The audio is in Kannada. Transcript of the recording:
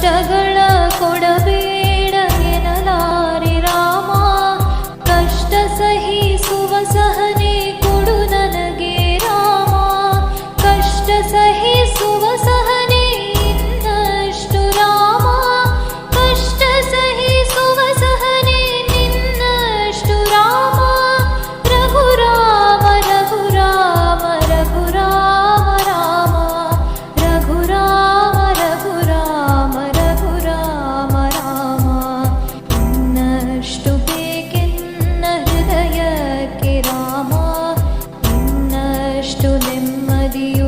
ಕಷ್ಟಗಳ ಕೊಡಬೇಡ ಎನ್ನಲಾರಿ ರಾಮ. ಕಷ್ಟ ಸಹಿಸುವ ಸಹ నెమ్మదియు